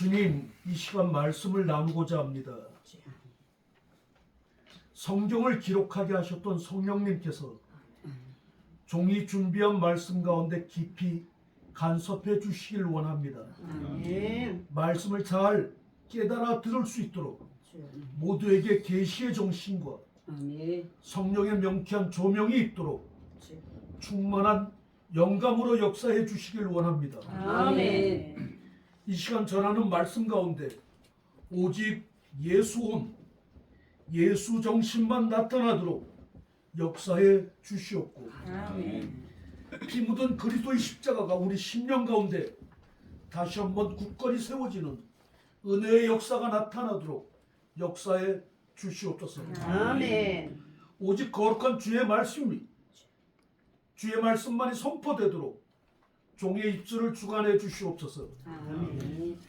주님, 이 시간 말씀을 나누고자 합니다. 성경을 기록하게 하셨던 성령님께서 종이 준비한 말씀 가운데 깊이 간섭해 주시길 원합니다. 아멘. 말씀을 잘 깨달아 들을 수 있도록. 모두에게 계시의 정신과 아멘. 성령의 명쾌한 조명이 있도록. 충만한 영감으로 역사해 주시길 원합니다. 아멘. 이 시간 전하는 말씀 가운데 오직 예수 온 예수 정신만 나타나도록 역사해 주시옵고 아멘. 피 묻은 그리스도의 십자가가 우리 심령 가운데 다시 한번 굳건히 세워지는 은혜의 역사가 나타나도록 역사해 주시옵소서. 아멘. 오직 거룩한 주의 말씀이 주의 말씀만이 선포되도록 종의 입술을 주관해 주시옵소서.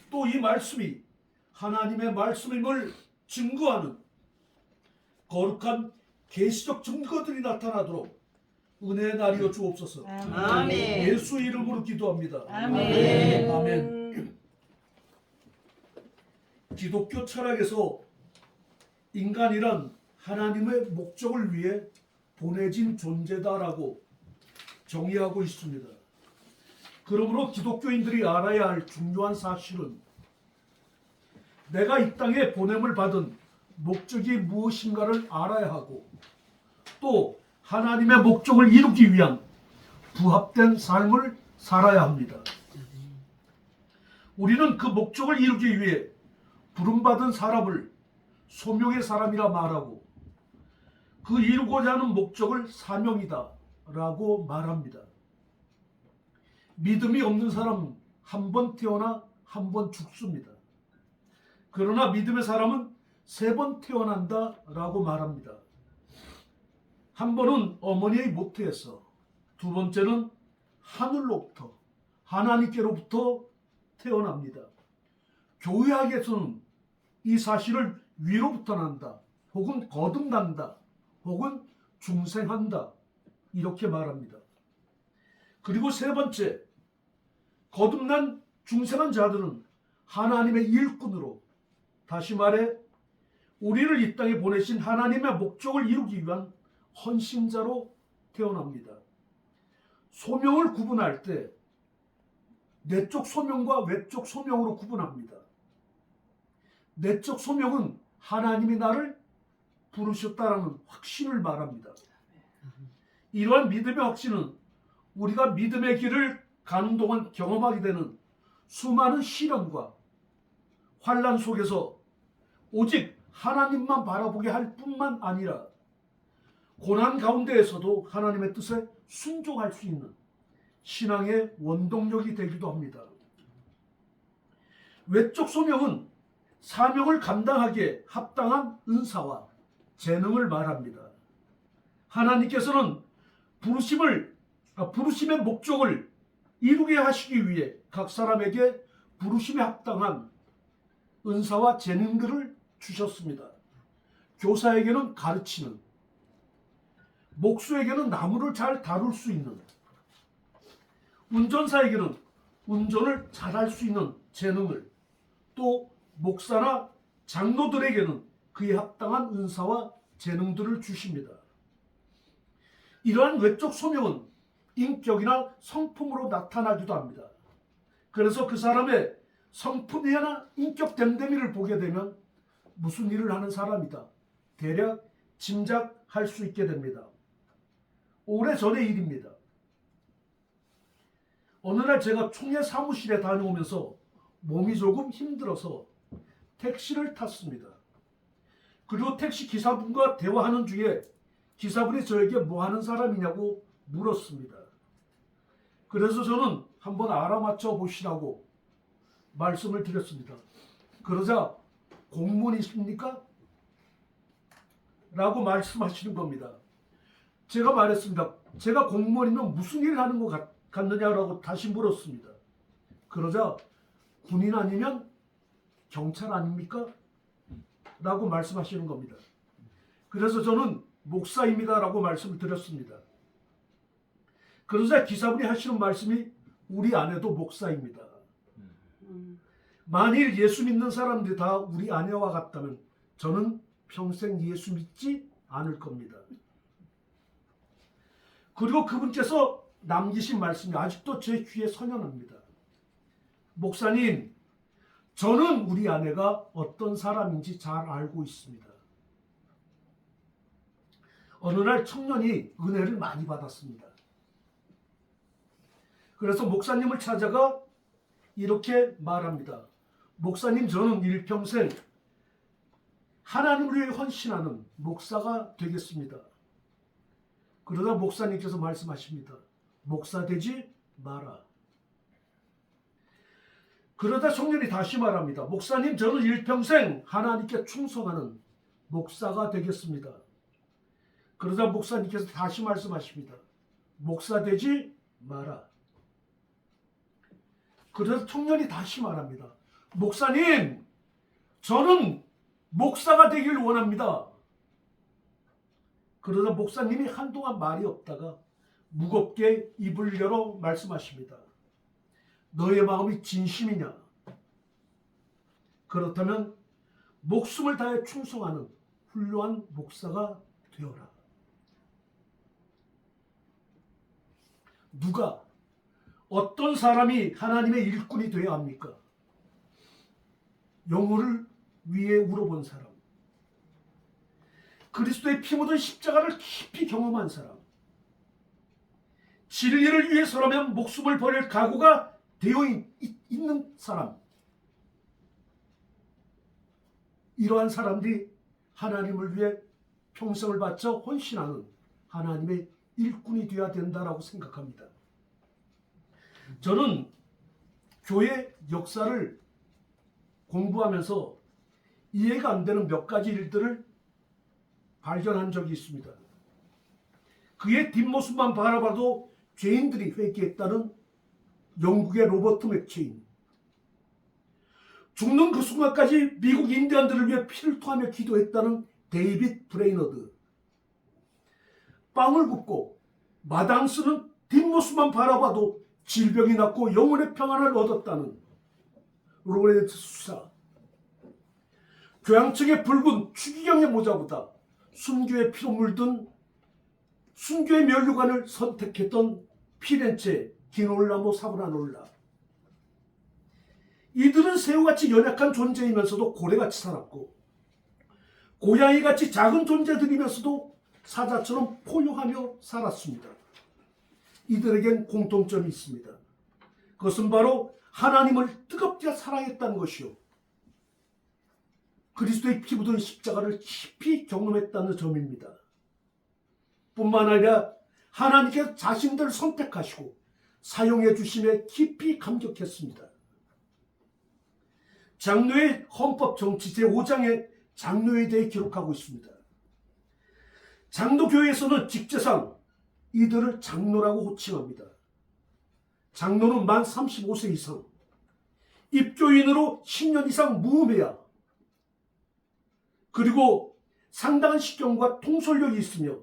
또 이 말씀이 하나님의 말씀임을 증거하는 거룩한 계시적 증거들이 나타나도록 은혜의 날이여 주옵소서. 아멘. 예수 이름으로 기도합니다. 아멘. 아멘. 기독교 철학에서 인간이란 하나님의 목적을 위해 보내진 존재다라고 정의하고 있습니다. 그러므로 기독교인들이 알아야 할 중요한 사실은 내가 이 땅에 보냄을 받은 목적이 무엇인가를 알아야 하고 또 하나님의 목적을 이루기 위한 부합된 삶을 살아야 합니다. 우리는 그 목적을 이루기 위해 부름받은 사람을 소명의 사람이라 말하고 그 이루고자 하는 목적을 사명이다 라고 말합니다. 믿음이 없는 사람은 한번 태어나 한 번 죽습니다. 그러나 믿음의 사람은 세 번 태어난다 라고 말합니다. 한 번은 어머니의 모태에서 두 번째는 하늘로부터 하나님께로부터 태어납니다. 교회학에서는 이 사실을 위로부터 난다, 혹은 거듭난다, 혹은 중생한다 이렇게 말합니다. 그리고 세 번째, 거듭난 중생한 자들은 하나님의 일꾼으로 다시 말해 우리를 이 땅에 보내신 하나님의 목적을 이루기 위한 헌신자로 태어납니다. 소명을 구분할 때 내적 소명과 외적 소명으로 구분합니다. 내적 소명은 하나님이 나를 부르셨다라는 확신을 말합니다. 이러한 믿음의 확신은 우리가 믿음의 길을 가는 동안 경험하게 되는 수많은 시련과 환란 속에서 오직 하나님만 바라보게 할 뿐만 아니라 고난 가운데에서도 하나님의 뜻에 순종할 수 있는 신앙의 원동력이 되기도 합니다. 외적 소명은 사명을 감당하기에 합당한 은사와 재능을 말합니다. 하나님께서는 부르심을 아, 부르심의 목적을 이루게 하시기 위해 각 사람에게 부르심에 합당한 은사와 재능들을 주셨습니다. 교사에게는 가르치는, 목수에게는 나무를 잘 다룰 수 있는, 운전사에게는 운전을 잘할 수 있는 재능을, 또 목사나 장로들에게는 그에 합당한 은사와 재능들을 주십니다. 이러한 외적 소명은 인격이나 성품으로 나타나기도 합니다. 그래서 그 사람의 성품이나 인격 됨됨이를 보게 되면 무슨 일을 하는 사람이다. 대략 짐작할 수 있게 됩니다. 오래 전의 일입니다. 어느 날 제가 총회 사무실에 다녀오면서 몸이 조금 힘들어서 택시를 탔습니다. 그리고 택시 기사분과 대화하는 중에 기사분이 저에게 뭐 하는 사람이냐고 물었습니다. 그래서 저는 한번 알아맞혀 보시라고 말씀을 드렸습니다. 그러자 공무원이십니까? 라고 말씀하시는 겁니다. 제가 말했습니다. 제가 공무원이면 무슨 일을 하는 것 같, 같느냐라고 다시 물었습니다. 그러자 군인 아니면 경찰 아닙니까? 라고 말씀하시는 겁니다. 그래서 저는 목사입니다라고 말씀을 드렸습니다. 그러자 기사분이 하시는 말씀이 우리 아내도 목사입니다. 음. 만일 예수 믿는 사람들이 다 우리 아내와 같다면 저는 평생 예수 믿지 않을 겁니다. 그리고 그분께서 남기신 말씀이 아직도 제 귀에 선연합니다. 목사님, 저는 우리 아내가 어떤 사람인지 잘 알고 있습니다. 어느 날 청년이 은혜를 많이 받았습니다. 그래서 목사님을 찾아가 이렇게 말합니다. 목사님, 저는 일평생 하나님을 위해 헌신하는 목사가 되겠습니다. 그러다 목사님께서 말씀하십니다. 목사 되지 마라. 그러다 청년이 다시 말합니다. 목사님, 저는 일평생 하나님께 충성하는 목사가 되겠습니다. 그러자 목사님께서 다시 말씀하십니다. 목사 되지 마라. 그래서 청년이 다시 말합니다. 목사님, 저는 목사가 되길 원합니다. 그러다 목사님이 한동안 말이 없다가 무겁게 입을 열어 말씀하십니다. 너의 마음이 진심이냐? 그렇다면 목숨을 다해 충성하는 훌륭한 목사가 되어라. 누가 어떤 사람이 하나님의 일꾼이 되어야 합니까? 영혼을 위해 울어본 사람. 그리스도의 피 묻은 십자가를 깊이 경험한 사람. 진리를 위해서라면 목숨을 버릴 각오가 되어 있, 있는 사람. 이러한 사람들이 하나님을 위해 평생을 바쳐 헌신하는 하나님의 일꾼이 되어야 된다라고 생각합니다. 저는 교회 역사를 공부하면서 이해가 안 되는 몇 가지 일들을 발견한 적이 있습니다. 그의 뒷모습만 바라봐도 죄인들이 회개했다는 영국의 로버트 맥체인. 죽는 그 순간까지 미국 인디언들을 위해 피를 토하며 기도했다는 데이빗 브레이너드. 빵을 굽고 마당 쓰는 뒷모습만 바라봐도 질병이 낫고 영혼의 평안을 얻었다는 로렌트 수사. 교양청의 붉은 추기경의 모자보다 순교의 피로 물든 순교의 면류관을 선택했던 피렌체 기놀라모 사브라놀라. 이들은 새우같이 연약한 존재이면서도 고래같이 살았고 고양이같이 작은 존재들이면서도 사자처럼 포효하며 살았습니다. 이들에겐 공통점이 있습니다. 그것은 바로 하나님을 뜨겁게 사랑했다는 것이요. 그리스도의 피 묻은 십자가를 깊이 경험했다는 점입니다. 뿐만 아니라 하나님께서 자신들을 선택하시고 사용해 주심에 깊이 감격했습니다. 장로의 헌법 정치 제5장에 장로에 대해 기록하고 있습니다. 장로교회에서는 직제상 이들을 장로라고 호칭합니다. 장로는 만 35세 이상, 입교인으로 10년 이상 무음해야 그리고 상당한 식견과 통솔력이 있으며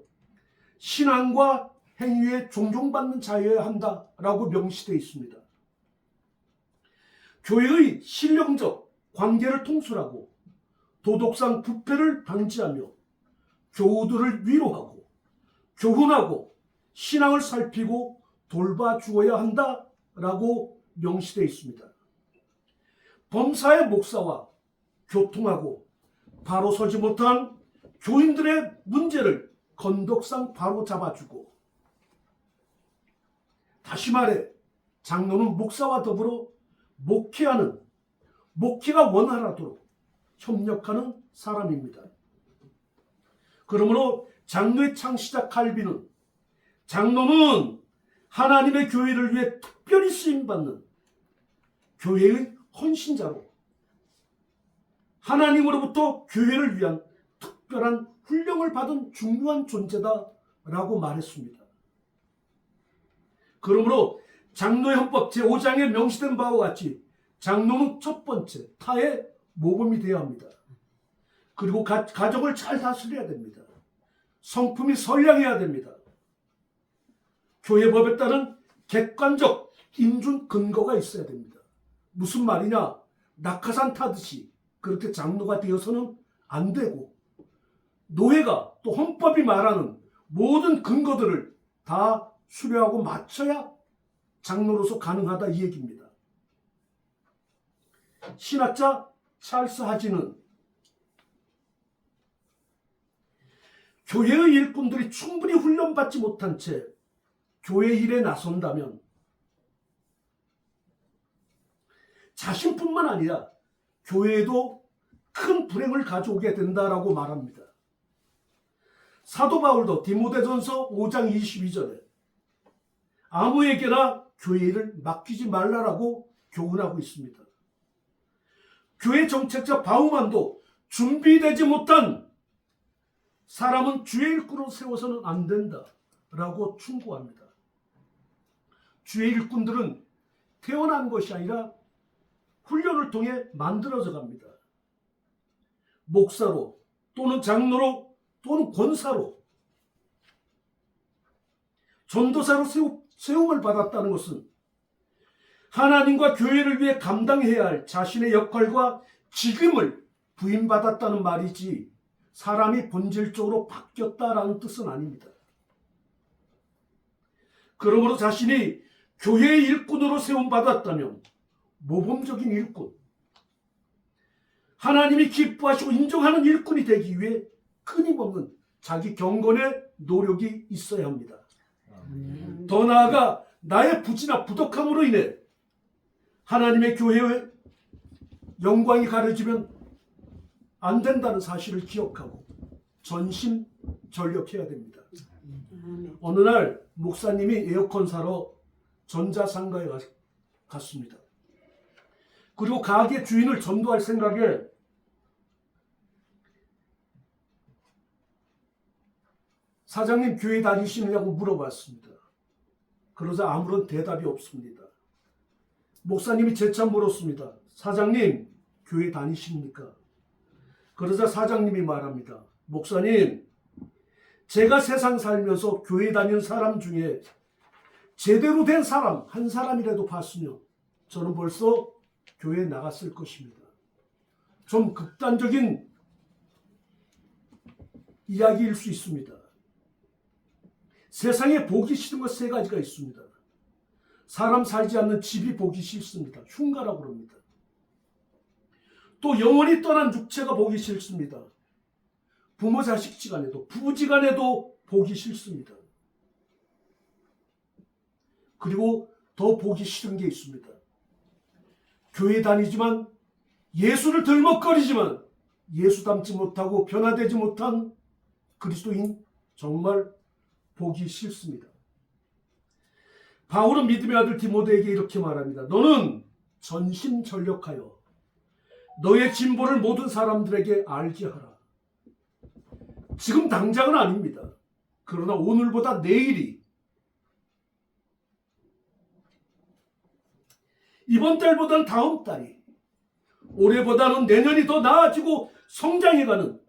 신앙과 행위에 존중받는 자여야 한다라고 명시되어 있습니다. 교회의 신령적 관계를 통솔하고 도덕상 부패를 방지하며 교우들을 위로하고 교훈하고 신앙을 살피고 돌봐주어야 한다라고 명시되어 있습니다. 범사의 목사와 교통하고 바로 서지 못한 교인들의 문제를 건덕상 바로 잡아주고 다시 말해 장로는 목사와 더불어 목회하는 목회가 원활하도록 협력하는 사람입니다. 그러므로 장로의 창시자 칼빈은 장로는 하나님의 교회를 위해 특별히 쓰임받는 교회의 헌신자로 하나님으로부터 교회를 위한 특별한 훈령을 받은 중요한 존재다라고 말했습니다. 그러므로 장로의 헌법 제5장에 명시된 바와 같이 장로는 첫 번째 타의 모범이 되어야 합니다. 그리고 가, 가정을 잘 다스려야 됩니다. 성품이 선량해야 됩니다. 교회법에 따른 객관적 인준 근거가 있어야 됩니다. 무슨 말이냐? 낙하산 타듯이 그렇게 장로가 되어서는 안 되고 노예가 또 헌법이 말하는 모든 근거들을 다 수료하고 맞춰야 장로로서 가능하다 이 얘기입니다. 신학자 찰스 하지는 교회의 일꾼들이 충분히 훈련받지 못한 채 교회 일에 나선다면 자신뿐만 아니라 교회에도 큰 불행을 가져오게 된다라고 말합니다. 사도 바울도 디모데전서 5장 22절에 아무에게나 교회 일을 맡기지 말라라고 교훈하고 있습니다. 교회 정책자 바우만도 준비되지 못한 사람은 주의 일꾼으로 세워서는 안 된다라고 충고합니다. 주의 일꾼들은 태어난 것이 아니라 훈련을 통해 만들어져 갑니다. 목사로 또는 장로로 또는 권사로 전도사로 세우, 세움을 받았다는 것은 하나님과 교회를 위해 감당해야 할 자신의 역할과 직임을 부임받았다는 말이지 사람이 본질적으로 바뀌었다라는 뜻은 아닙니다. 그러므로 자신이 교회의 일꾼으로 세움받았다면 모범적인 일꾼, 하나님이 기뻐하시고 인정하는 일꾼이 되기 위해 끊임없는 자기 경건의 노력이 있어야 합니다. 더 나아가 나의 부지나 부덕함으로 인해 하나님의 교회의 영광이 가려지면 안 된다는 사실을 기억하고 전심 전력해야 됩니다. 아멘. 어느 날 목사님이 에어컨 사러 전자상가에 가- 갔습니다. 그리고 가게 주인을 전도할 생각에 사장님 교회 다니시느냐고 물어봤습니다. 그러자 아무런 대답이 없습니다. 목사님이 재차 물었습니다. 사장님 교회 다니십니까? 그러자 사장님이 말합니다. 목사님 제가 세상 살면서 교회 다니는 사람 중에 제대로 된 사람 한 사람이라도 봤으면 저는 벌써 교회에 나갔을 것입니다. 좀 극단적인 이야기일 수 있습니다. 세상에 보기 싫은 것 세 가지가 있습니다. 사람 살지 않는 집이 보기 싫습니다. 흉가라고 그럽니다. 또 영원히 떠난 육체가 보기 싫습니다. 부모 자식 지간에도 부부 지간에도 보기 싫습니다. 그리고 더 보기 싫은 게 있습니다. 교회 다니지만 예수를 들먹거리지만 예수 닮지 못하고 변화되지 못한 그리스도인 정말 보기 싫습니다. 바울은 믿음의 아들 디모데에게 이렇게 말합니다. 너는 전심전력하여 너의 진보를 모든 사람들에게 알게 하라. 지금 당장은 아닙니다. 그러나 오늘보다 내일이 이번 달보다는 다음 달이 올해보다는 내년이 더 나아지고 성장해가는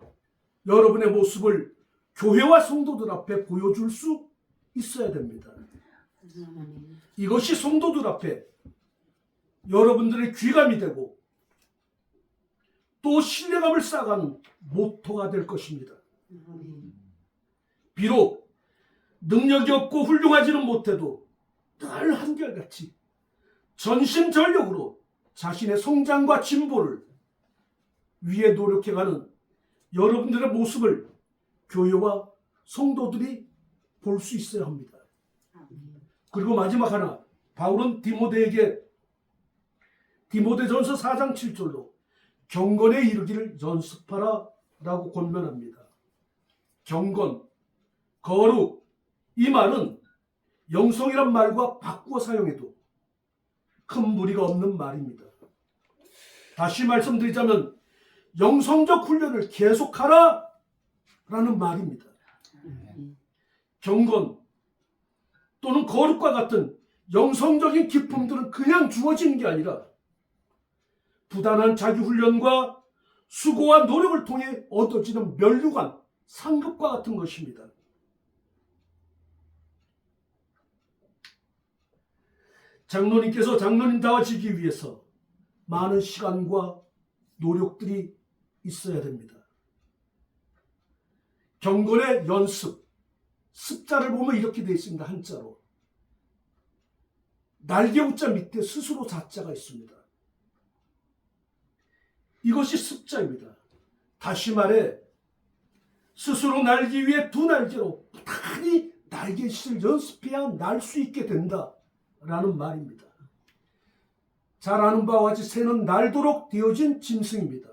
여러분의 모습을 교회와 성도들 앞에 보여줄 수 있어야 됩니다. 이것이 성도들 앞에 여러분들의 귀감이 되고 또 신뢰감을 쌓아가는 모토가 될 것입니다. 비록 능력이 없고 훌륭하지는 못해도 늘 한결같이 전심전력으로 자신의 성장과 진보를 위해 노력해가는 여러분들의 모습을 교회와 성도들이 볼 수 있어야 합니다. 그리고 마지막 하나 바울은 디모데에게 디모데전서 4장 7절로 경건에 이르기를 연습하라 라고 권면합니다. 경건, 거룩 이 말은 영성이란 말과 바꾸어 사용해도 큰 무리가 없는 말입니다. 다시 말씀드리자면 영성적 훈련을 계속하라 라는 말입니다. 경건 또는 거룩과 같은 영성적인 기품들은 그냥 주어지는 게 아니라 부단한 자기 훈련과 수고와 노력을 통해 얻어지는 면류관, 상급과 같은 것입니다. 장로님께서 장로님다워지기 위해서 많은 시간과 노력들이 있어야 됩니다. 경건의 연습, 습자를 보면 이렇게 되어 있습니다. 한자로. 날개 우자 밑에 스스로 자자가 있습니다. 이것이 습자입니다. 다시 말해 스스로 날기 위해 두 날개로 부단히 날개짓을 연습해야 날 수 있게 된다 라는 말입니다. 잘 아는 바와 같이 새는 날도록 되어진 짐승입니다.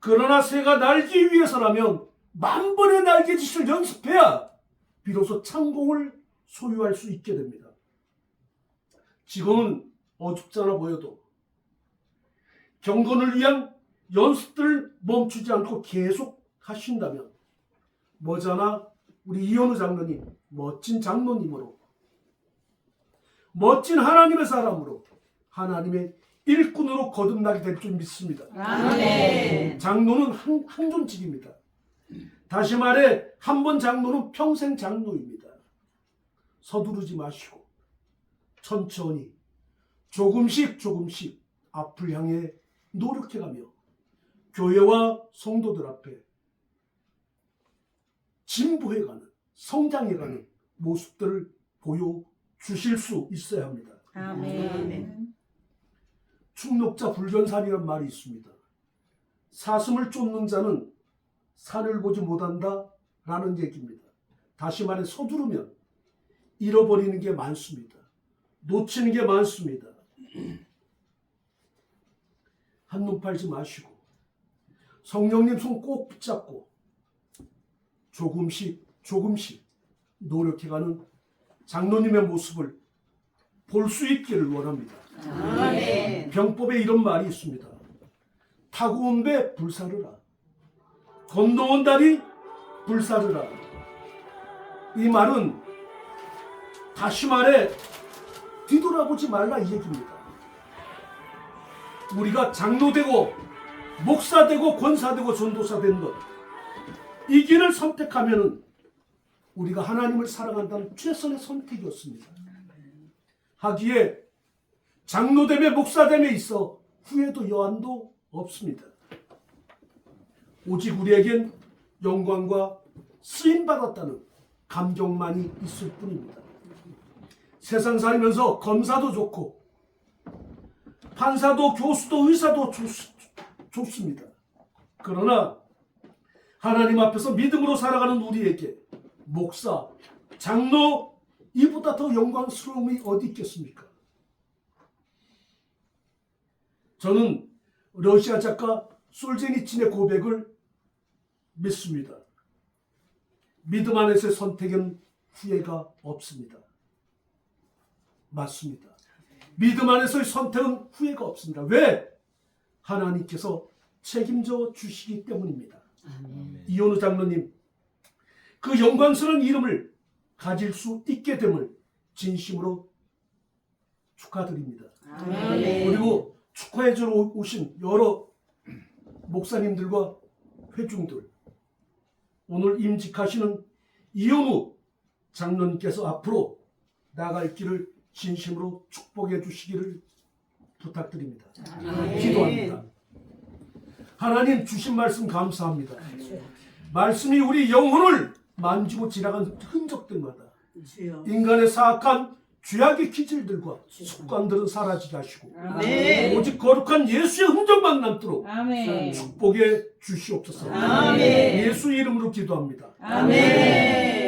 그러나 새가 날기 위해서라면 만 번의 날개짓을 연습해야 비로소 창공을 소유할 수 있게 됩니다. 지금은 어줍잖아 보여도 경건을 위한 연습들을 멈추지 않고 계속 하신다면 머자나 우리 이현우 장로님 멋진 장로님으로 멋진 하나님의 사람으로 하나님의 일꾼으로 거듭나게 될 줄 믿습니다. 아멘. 장로는 한, 한 존직입니다. 다시 말해 한 번 장로는 평생 장로입니다. 서두르지 마시고 천천히 조금씩 조금씩 앞을 향해 노력해가며 교회와 성도들 앞에 진보해가는 성장해가는 모습들을 보여 주실 수 있어야 합니다. 아멘. 충력자 불견산이란 말이 있습니다. 사슴을 쫓는 자는 산을 보지 못한다 라는 얘기입니다. 다시 말해 서두르면 잃어버리는 게 많습니다. 놓치는 게 많습니다. 한눈 팔지 마시고 성령님 손 꼭 붙잡고 조금씩 조금씩 노력해가는 장로님의 모습을 볼 수 있기를 원합니다. 아멘. 병법에 이런 말이 있습니다. 타고 온 배 불사르라. 건너온 다리 불사르라. 이 말은 다시 말해 뒤돌아보지 말라 이 얘기입니다. 우리가 장로되고 목사되고 권사되고 전도사 된 것. 이 길을 선택하면은 우리가 하나님을 사랑한다는 최선의 선택이었습니다. 하기에 장로됨에 목사됨에 있어 후회도 여한도 없습니다. 오직 우리에겐 영광과 쓰임 받았다는 감격만이 있을 뿐입니다. 세상 살면서 검사도 좋고 판사도 교수도 의사도 좋, 좋습니다. 그러나 하나님 앞에서 믿음으로 살아가는 우리에게 목사, 장로 이보다 더 영광스러움이 어디 있겠습니까? 저는 러시아 작가 솔제니친의 고백을 믿습니다. 믿음 안에서의 선택은 후회가 없습니다. 맞습니다. 믿음 안에서의 선택은 후회가 없습니다. 왜? 하나님께서 책임져 주시기 때문입니다. 이현우 장로님, 그 영광스러운 이름을 가질 수 있게 됨을 진심으로 축하드립니다. 아멘. 그리고 축하해 주러 오신 여러 목사님들과 회중들, 오늘 임직하시는 이현우 장로님께서 앞으로 나갈 길을 진심으로 축복해 주시기를 부탁드립니다. 아멘. 기도합니다. 하나님 주신 말씀 감사합니다. 말씀이 우리 영혼을 만지고 지나간 흔적들마다 주여. 인간의 사악한 죄악의 기질들과 습관들은 사라지게 하시고 아멘. 오직 거룩한 예수의 흔적만 남도록 아멘. 축복해 주시옵소서. 아멘. 예수 이름으로 기도합니다. 아멘.